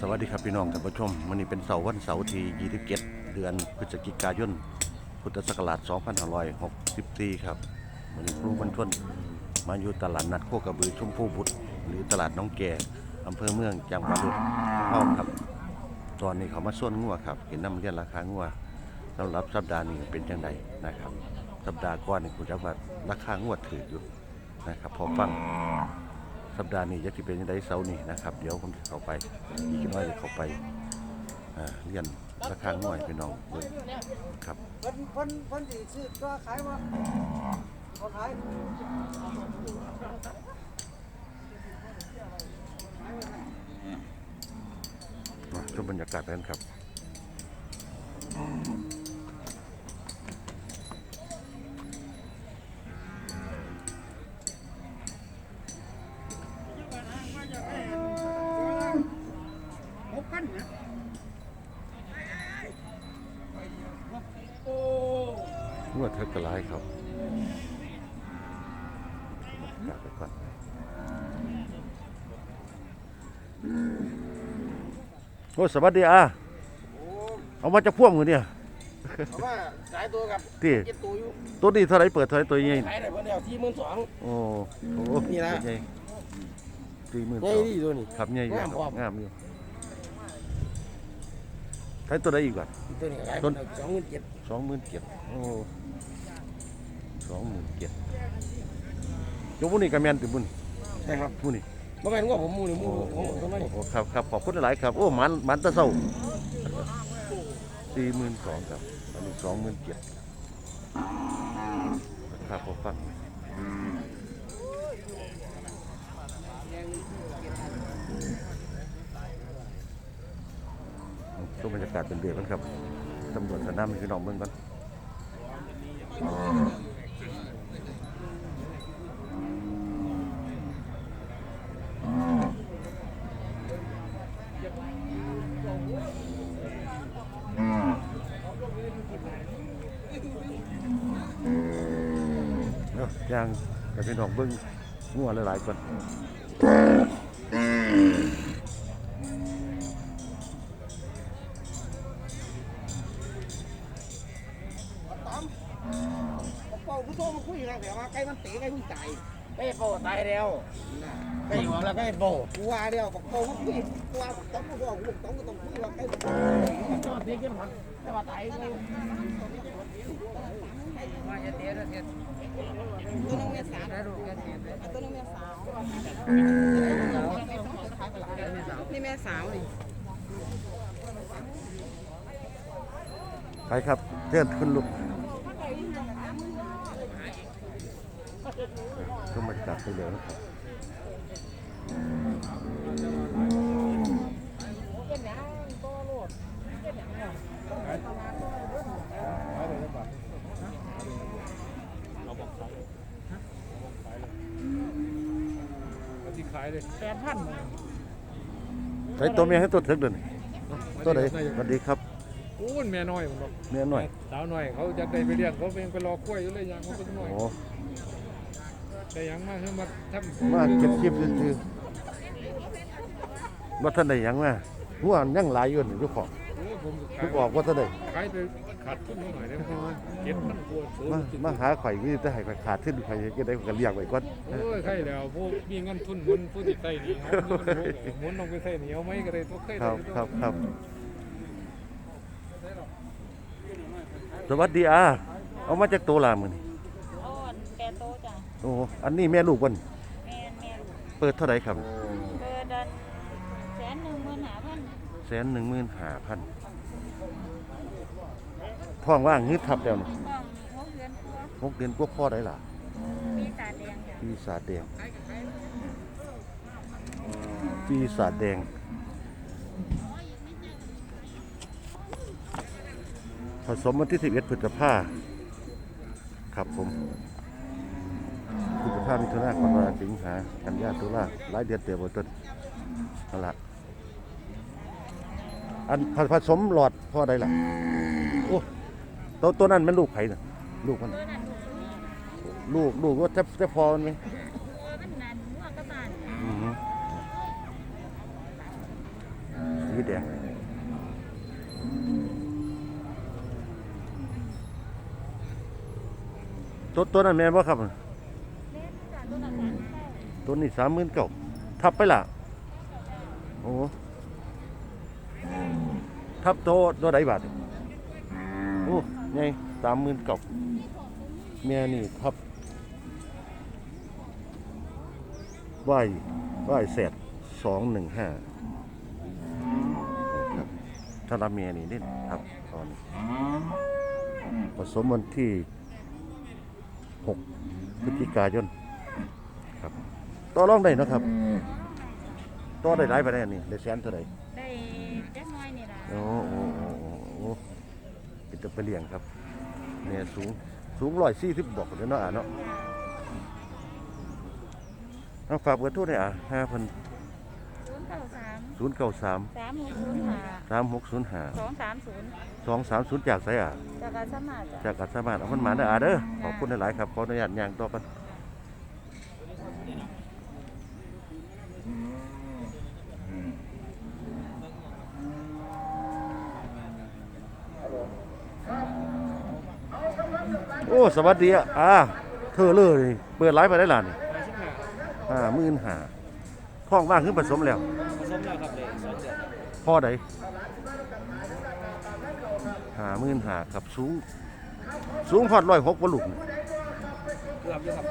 สวัสดีครับพี่น้องท่านผู้ชมวันนี้เป็นเสาร์วันเสาร์ที่27เดือนพฤศจิกายน พุทธศักราช2564 ครับวันนี้ครูบรรทนมาอยู่ตลาดนัดโคกระบือชมพูบุตร หรือตลาดน้องแก่อำเภอเมืองจังหวัดอุดรธานีครับ ตอนนี้เขามาส่วนงัวครับเห็นน้ำเรียนราคางัวสำหรับสัปดาห์นี้เป็นจังไดนะครับ สัปดาห์ก่อนนี่คุณจักว่าราคางวดถืออยู่นะครับพอฟัง สัปดาห์นี้จะที่เป็นยังไงเสาร์นี้นะครับ เดี๋ยวผมจะเข้าไปอีกน้อยจะเข้าไปอ่าเรียนราคาง่วยพี่น้องเบิ่งครับเพิ่นเพิ่นเพิ่นสิซื้อตัวขายบ่บ่ขายมาชมบรรยากาศกันครับ นนะงวดเทกลายครับชมบรรยากาศไปก่อนโอ้สวัสดีอาโอ้เอามาจากพ่วงมือเนี่ยเพราะว่าขายตัวกับที่ เก็บตัวอยู่ตัวนี้เท่าไหรเปิดเท่าไหรตัวใหญ่ขายได้เพิ่นแล้วที่หมื่นสอง โอ้โหนี่นะใหญ่สี่หมื่นใหญ่สองดีตัวนี้ครับใหญ่อยู่งามพร้อมงามอยู่ ใช้ตัวใดอีกก่อนตัวนี้ขายต้น สองหมื่นเจ็ดสองหมื่นเจ็ดโอ้สองหมื่นเจ็ดยกมุนี่กระแมนติบุญใช่ครับมุนี่บ่แม่นว่าผมหมู่นี่หมู่โอ้ผมทำไมโหครับครับขอบคุณหลายๆครับ โอ้มันมันตะเศร้าสี่หมื่นสองครับอันนี้สองหมื่นเจ็ดครับพอฟังช่วงบรรยากาศเป็นเดือนกันครับตำรวจสนามพี่น้องเมืองกันเนาะย่างกับพี่น้องเบิ้งงัวหลายๆคน ว่าไก่มันเตะไก่มันตายไก่โบตายแล้วไก่หัวแล้วไก่โบกูว่าเดียวบอกเป่ามาคุยกูว่าต้องกูบอกลูกต้องก็ต้องคุยว่าไก่มันตายชอบที่กินผักแต่ว่าตายเลยมาจะเตี้ยแล้วเตี้ยตัวนึงเมียสาวได้ดูแค่เตี้ยตัวนึงเมียสาวนี่แม่สาวนี่ไปครับเชิญคุณลูก ก็มาจากไปเลยนะครับที่ขายเลยแปดพันใช้ตัวเมียให้ตัวถึกเดินตัวไหนสวัสดีครับโอ้ยแม่น้อยมันบอกเมียหน่อย สาวน้อยเขาจะได้ไปเลี้ยงเขาเป็นไปรอกล้วยอยู่เลยยังเขาเป็นน้อยโอ้ แต่ยังมาคือมาทำมาเก็บชีพซื่อๆว่าท่านใดหยังมาหัวยังหลายอยู่นี่เจ้าของโอ้ผมทุกออกว่าท่านใดขายไปขาดทุนหน่อยได้ไหมเก็บมันกลัวสูงมามาหาข่อยมีแต่ให้ข่อยขาดขึ้นข่อยจะได้ข่อยก็เลี้ยงไว้ก่อนโอ้ยใครแล้วพวกมีเงินทุนมันผู้ติดใต้หนี่เขาหมุนลงไปใส่หนีเอาไหมก็ได้ทุกใครครับครับครับสวัสดีอาเอามาจากโตลามือนี่ โอ้อันนี้แม่ลูกวันแม่แม่ลูกเปิดเท่าไหร่ครับเบอร์ดันแสนหนึ่งหมื่นหาพันแสนหนึ่งหมื่นห้าพันท้องว่างนึดทับแล้วนี่ห้องหกเดือนครัวหกเดือนกว่าพ่อได้ล่ะมีตาแดงจ้ะปีศาจแดงปีศาจแดงผสมวันที่11พฤษภาครับผมพฤษ ภามิถุนากรกฎาสิงหากันยาตุลาหลายเดือนเต็มหมดต้นนั่นละอันผสมหลอดพ่อได้ล่ะโอ้ตัวตัวนั้นมันลูกไผ่น่ะลูกมันตัวนั้นถูกลูกลูกว่าจะจะพอมันไหมตัวมันนานหัวกระบาลอือฮึแดงตัวตัวนั้นแม่นบ่ครับ เล่นจ้ะตัวนั้นน่ะใช่ ตัวนี้สามหมื่นเก้าทับไปล่ะโอ้ทับตัวตัวใดบาทโอ้ไงสามหมื่นเก้าแม่นี่ทับไหวไหวแสดสองหนึ่งห้าครับถ้ารับเมียนี่นี่ครับตอนนี้ผสมวันที่หกพฤศจิกายน ต่อรองได้เนาะครับต่อได้หลายไปได้อันนี้ได้แสนเท่าไหร่ได้แจ็คน้อยนี่ล่ะโอ้โอ้โอ้โอ้โอ้เป็นตะไปเลี้ยงครับเนี่ยสูงสูงร้อยสี่สิบบอกเลยเนาะอะเนาะเอาฝากเบอร์โทรได้อะห้าพันศูนย์เก้าสามศูนย์เก้าสามสามหกศูนย์ห้าสามหกศูนย์ห้าสองสามศูนย์สองสามศูนย์จากไสอะจากการสมัครจ้ะจากกัดสามารถเอามันมาเด้ออะเด้อขอบคุณหลายๆครับขออนุญาตย่างต่อกัน โอ้สวัสดีอะอ่าเธอเลยเปิดไลฟ์ไปได้หลานมาชิบหาห้าหมื่นห้าท้องว่างขึ้นผสมแล้ว ผสมแล้วครับเลยสองเดือนพ่อใดหาหมื่นหาครับสูง สูงพอดร้อยหกวลูกนี่เกือบอยู่ครับ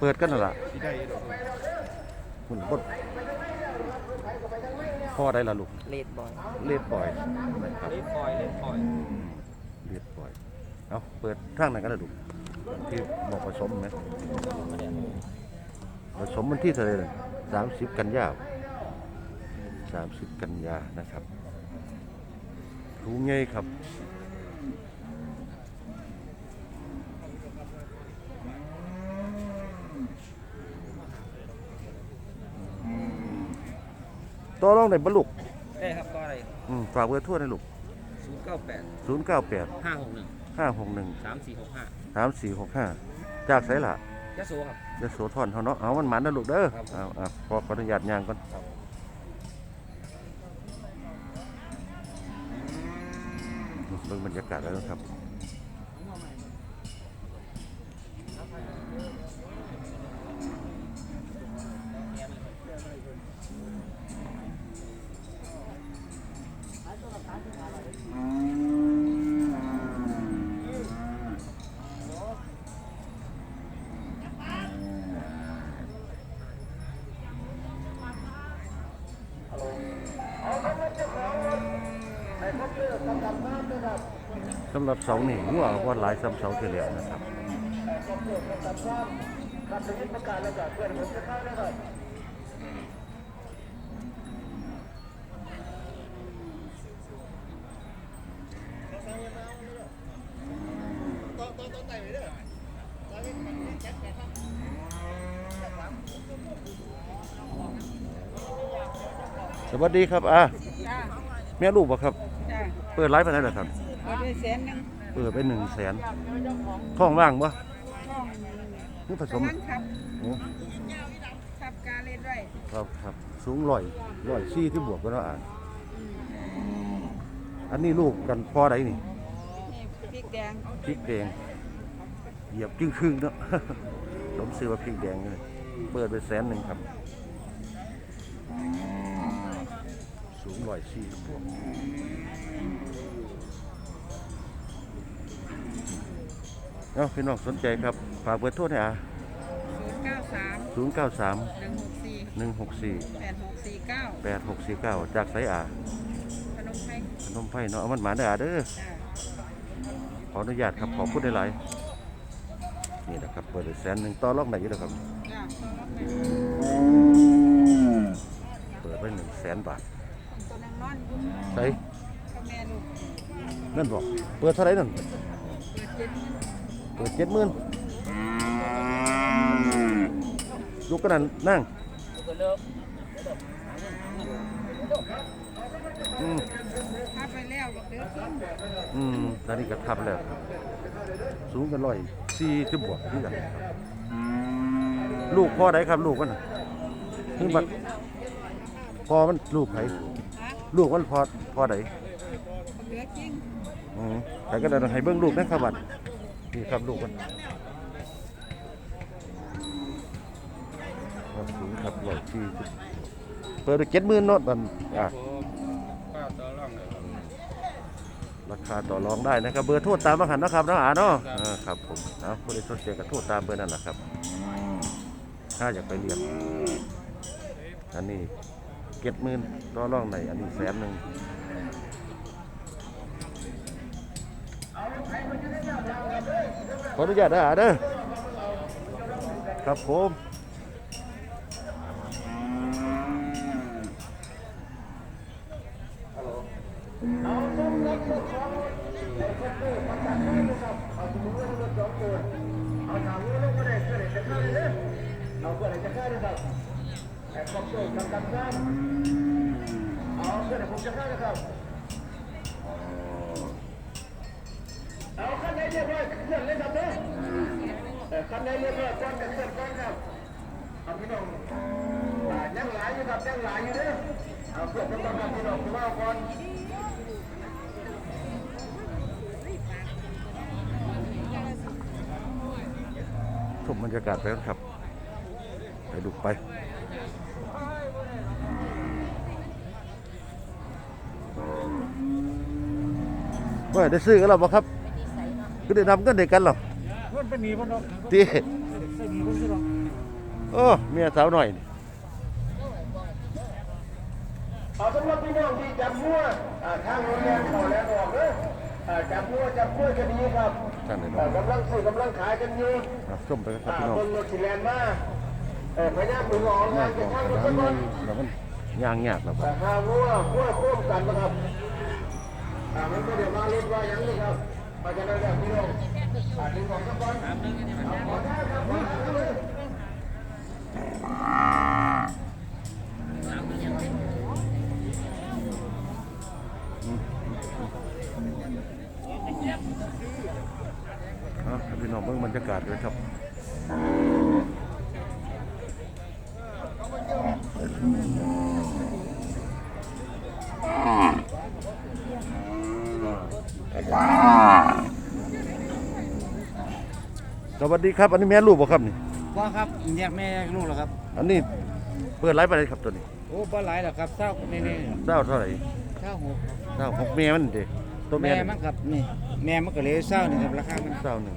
เปิดกันนั่นล่ะที่ได้ดอกคุณบดพ่อใดล่ะลูกเลดบอย เลียดปล่อยนะครับ เลดบอยเลดบอย เลียดปล่อย เอาเปิดทางไหนกันล่ะดูที่บอกผสมไหมผสมวันที่เท่าไหร่สามสิบกันยาสามสิบกันยานะครับรู้ไงครับต่อรองได้บรลุกได้ครับต่ออะไรอืมฝากเบอร์โทั่วนะลูก้าแปดห้าหกหนึ่ง ห้าหกหนึ่งห้าหกหนึ่งสามสี่หกห้าสามสี่หกห้าจากไสล่ะยะโสครับเดี๋ยวโสธรเขาเนาะเอามันหมันนะลูกเด้อครับ เอาเอาขอขออนุญาตย่างก่อนครับเบิ่งบรรยากาศแล้วนะครับส หรับเสานี่หัวว่าหลายซ้ำเสาที่แล้วนะครับสวัสดีครับอ่าจ้าแม่ลูกบ่ครับจ้าเปิดไลฟ์ไปไหนล่ะครับเปิดไปแสนหนึ่งเปิดไปหนึ่งแสนท้องว่างบ่ห้องนี่ผสกำมลังขับโอ้ขับการเล่นด้วยครับครับสูงร้อยร้อยซี่ที่บวกกันแล้วอ่านอันนี้ลูกกันพอใดนี่นี่พริกแดงพริกแดงเหยียบครึ่งครึ่งๆเนาะสมซื้อว่าพริกแดงเลยเปิดไปแสนหนึ่งครับ สูงร้อยซี่บวก เอาพี่น้องสนใจครับฝากเบอร์โทรหน่อยอะศูนย์เก้าสามศูนย์เก้าสามหนึ่งหกสี่หนึ่งหกสี่แปดหกสี่เก้าแปดหกสี่เก้าจากไสอะพนมไพรขนมไผ่เนาะเอามันหมาเด้ออะเด้อ จ้า ขออนุญาตครับ ขอพูดได้หลายๆนี่นะครับ เปิดไปแสนหนึ่งต่อรองไหนอยู่แล้วครับ จ้าเปิดไปหนึ่งแสนบาทตัวนึงนอนอยู่ใส่กับแม่ลูกนั่นบอก เปิดเท่าไหรนั่น เปิดเจ็ด เปิดเจ็ดหมื่นลูกกระนันนั่งอืมพาไปแล้วกับเดือดขึ้นอืมตอนนี้ก็ทับแล้ว สูงกันร้อยสี่สิบบวกนี่กันครับลูกพ่อใดครับลูกมันน่ะนี่บัดพ่อมันลูกไผฮะลูกมันพอพอไหนเหลือจริงอืมแต่ก็ได้ให้เบิ่งลูกนะครับบัด นี่ครับลูกมันสูงครับร้อยสี่เปิดเจ็ดหมื่นเนาะตอนอะป้าต่อรองเลยครับราคาต่อรองได้นะครับ เบอร์โทรตามมาหันนะครับน้องอาเนาะครับผมเอาผู้ใดสนใจก็โทรตามเบอร์นั่นแหละครับ ถ้าอยากไปเรียนอันนี้เจ็ดหมื่นต่อรองไหนอันนี้แสนหนึ่ง ออนุญาตนะอาเด้อครับผมเอาเพื่ออะไรผมจะฆ่าได้ครับ เอ่อคันไหนเรียบร้อยก่อนกันเคลื่อนก่อนครับเอาพี่น้องยังหลายอยู่ครับยังหลายอยู่เด้อเอาเพื่อนกันก่อนครับพี่น้องพี่ว่าก่อนชมบรรยากาศไปครับ ไปดูไปว่าได้ซื้อกันหรอครับ ก็ได้นำกันเด็กกันหรอ เพิ่นเป็นหนีเพิ่นดอกตีใส่หนีเพิ่นสิดอกโอ้เมียสาวหน่อยนี่เอาสำหรับพี่น้องที่จับมั่วทางโรงเรียนขอแล้วบอกเด้ออ่าจับมั่วจับมั่วกันดีครับท่านนาเนาะกำลังซื้อกำลังขายกันอยู่อะชมไปครับพี่น้องคนรถสิแลนมาเออพยายามดึงอองานบจะอกทางรถแล้วสักมันแล้วมันยางยากแล้วครับหาวัววัวร่วมกันนะครับอ่ามันก็เดี๋ยวมาเล่นว่ายังนี่ครับเพราะฉะนั้นแล้วพี่น้อง อ่าดึงออกสักคนอาขอได้ครับขอได้เลยอะให้พี่น้องเบิ่งบรรยากาศเลยครับส วัสดีครับอันนี้แม่ลูกบ่ครับนี่ว่าครับแยกแม่แยกลูกเหรอครับอันนี้เปิดไลฟ์ไปเลยครับตัวนี้โอ้บ่หลายหรอกครับเศร้านี่นี่เจ้าเท่าไหร่เศร้าหกเจ้าหกเมียมันเด็ตัวเมีแม่ยมันกับนี่แม่มันก็เลยเศร้านี่ครับราคามันเจ้าหนึ่ง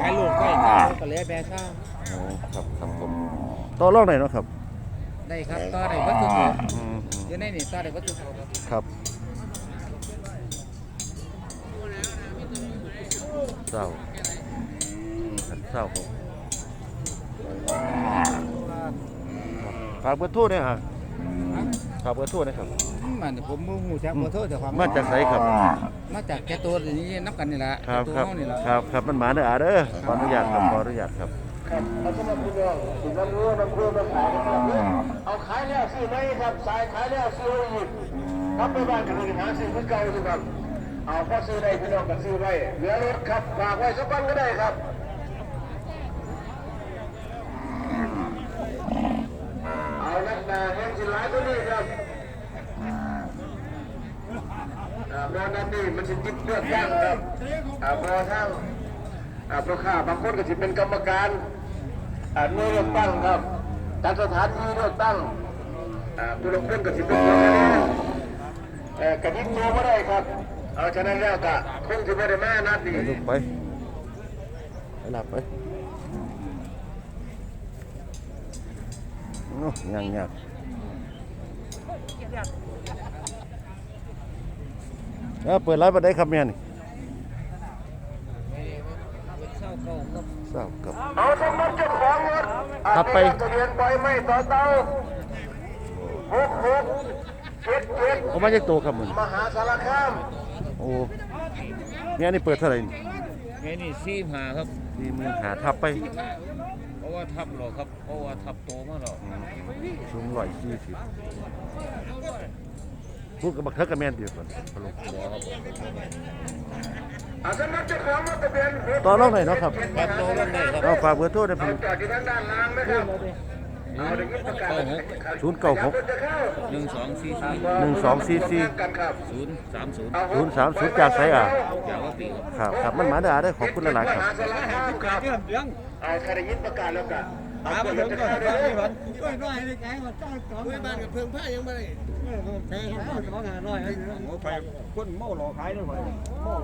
ขายลูกก็อีกครับก็เลยแม่เศร้าโอ้ครับครับผมต่อรองไหนอยเนาะครับได้ครับต่อได้วัตถุดิบอืมเดี๋ยวนี้นี่ต่อได้วัตถุดิบครับครับเศร้าขัน เศร้าครับฝากเบอร์โทรหน่อยฮะฝากเบอร์โทรหนะครับ มันผมบ่ฮู้จักบ่โทษแต่ความมาจากไสครับ มาจากแกตัวนี้นับกันนี่แหละครับแกตัวครับ เฮานี่แหละครับครับมันหมาเด้ออาเด้อขออนุญาตครับขออนุญาตครับครับเอาสำหรับพี่น้องที่น้ำเรือน้ำเรือน้ำขายนะครับเอาขายแล้วซื้อไหมครับสายขายแล้วซื้ออีกครับไปบ้านกันเลยหาซื้อเหมือนเก่าสิครับเอาพอซื้อได้พี่น้องก็ซื้อไว้เหลือรถครับฝากไว้สักวันก็ได้ครับานนี่มันสิจิตเลือกตั้งครับอ่าพอทั้งอ่าพระข้าบางคนก็จะเป็นกรรมการอ่าหน่วยเลือกตั้งครับการสถานที่เลือกตั้งอ่าผู้ลงเล่นก็จะเป็นคนนี้เอ่อกระดิ่งตัวไม่ได้ครับ เอาฉะนั้นแล้วก็คงจะไม่ได้แมานัดนี้ไปลูกไปไปหลับไปโอ้ยังยาก เออเปิดร้านบันไดครับแม่นี่เศร้าเก่าครับเศร้ากับเอาสมบัติเจ้าของรถอ่าครับไปทะเบียนใบไม้ต่อเตาหกหกเจ็ดเจ็ดเอามาจากตัวครับมึงมหาสารคามโอ้แม่นี่เปิดเท่าไหร่นี่แม่นี่ซีมหาครับสี่หมื่นหาทับไปเพราะว่าทับหรอกครับเพราะว่าทับโตมาหรอกสูงร้อยสี่สิบ พูดกับบักเทิกกับแม่นเดียวกันพะโลุอ่าสมบัติเจ้าของรถทะเบียนหกต่อรองหน่อยเนาะครับครับโตมันได้ครับ เอาฝากเบอร์โทรได้เอาพี่จอดที่ทางด้านล่างนะครับเอาเดี๋ยวนี้ประกาศศูนย์เก้าหกจะเข้าหนึ่งสองสี่สี่หนึ่งสองสี่สี่กันครับศูนย์สามศูนย์เอาศูนย์สามศูนย์จากไสอะจากว่าปีครับครับครับมันหมาได้อาได้ขอบคุณหลายๆครับมหาสารคามครับเรื่องเรื่องเอาใครได้ยินประกาศแล้วกัน ตามมพิ่งก่อนตามไม่หวังช่วยหน่อยได้ไงว่าจ้างสองเพื่อนบ้านกับเพิ่งผ้ายังไม่ได้แต่เขาสองงานหน่อยไปคนเมาหล่อขายด้วยไปมั่อ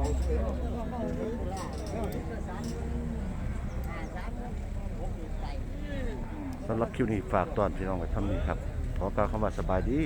สำหรับคิวนี้ฝากตอนพี่น้องไว้ท่านนี้ครับ ขอกล่าวคำว่าสบายดี